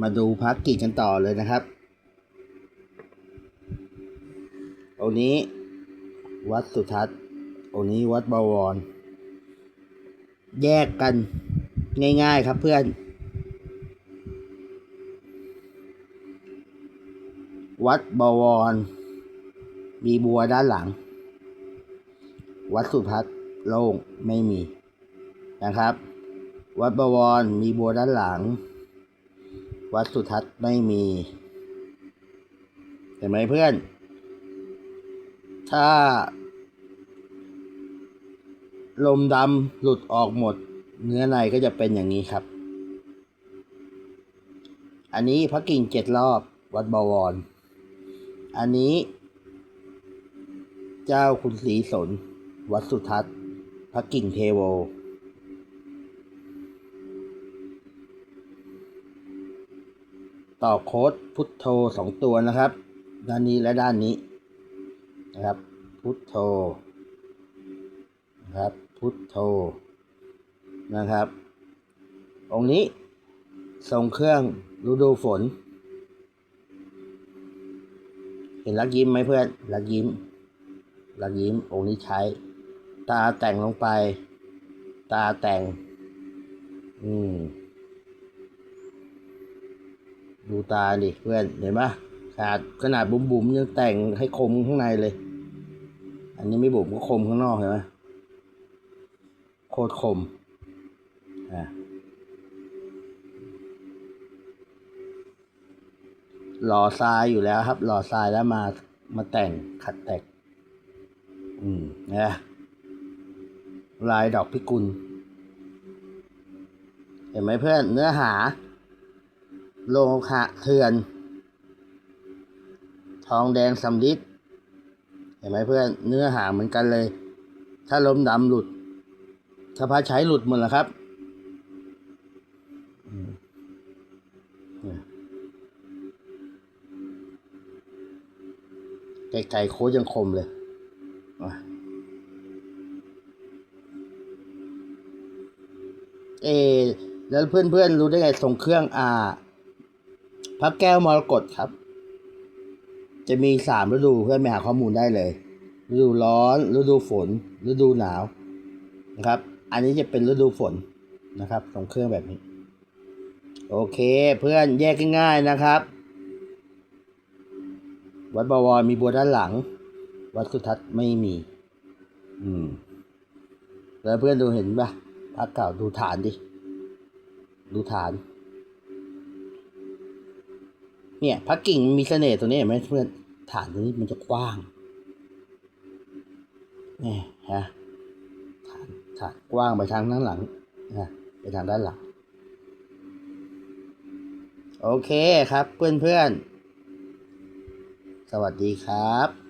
มาดูพระกิจกันต่อเลยนะครับองนี้ วัดสุทัศน์องนี้วัดบวร แยกกันง่ายๆครับเพื่อน วัดบวร มีบัวด้านหลัง วัดสุทัศน์โล่งไม่มีนะครับ วัดบวรมีบัวด้านหลัง วัดสุทัศน์ไม่มี เห็นไหมเพื่อน ถ้า ลมดำหลุดออกหมด เนื้อในก็จะเป็นอย่างนี้ครับ อันนี้พระกิ่งเจ็ดรอบวัดบวร อันนี้ เจ้าคุณศรีสน วัดสุทัศน์พระกิ่งเทโว ต่อโค้ดพุทโธสองตัวนะครับ ด้านนี้และด้านนี้นะครับ พุทโธนะครับ พุทโธนะครับ องค์นี้ทรงเครื่องฤดูฝน เห็นลักยิ้มไหมเพื่อนลักยิ้มลักยิ้มองค์นี้ใช้ ตาแต่งลงไป ตาแต่ง อืม ดูตาดิเพื่อนเห็นปะขาดขนาดบุ๋มๆยังแต่งให้คมข้างในเลย อันนี้ไม่บุ๋มก็คมข้างนอกเห็นไหมโคตรคมอะหล่อทรายอยู่แล้วครับ หล่อทรายแล้วมามาแต่งขัดแต่งอืมนะลายดอกพิกุล เห็นไหมเพื่อนเนื้อหา โลหะเถื่อน ทองแดงสำลิดเห็นไหมเพื่อนเนื้อหาเหมือนกันเลย ถ้าลมดำหลุด ถ้าพระใช้หลุดหมดแล้วครับไกลๆโค้ยังคมเลยอเอแล้วเพื่อนๆรู้ได้ไงส่งเครื่องอ่า พระแก้วมรกตครับ จะมีสามฤดูเพื่อนไปหาข้อมูลได้เลย ฤดูร้อนฤดูฝน ฤดูหนาวนะครับ อันนี้จะเป็นฤดูฝนนะครับส่งเครื่องแบบนี้ โอเคเพื่อนแยกง่ายๆนะครับ วัดบวรมีบัวด้านหลัง วัดสุทัศน์ไม่มี อืม แล้วเพื่อนดูเห็นปะพระเก่าดูฐานดิ ดูฐาน เนี่ยพักกิ่งมีเสน่ห์ตัวนี้เห็นไหมเพื่อนฐานตัวนี้มันจะกว้างเนี่ยฮะฐานฐานกว้างไปทางด้านหลังนะไปทางด้านหลัง โอเคครับเพื่อนเพื่อนสวัสดีครับ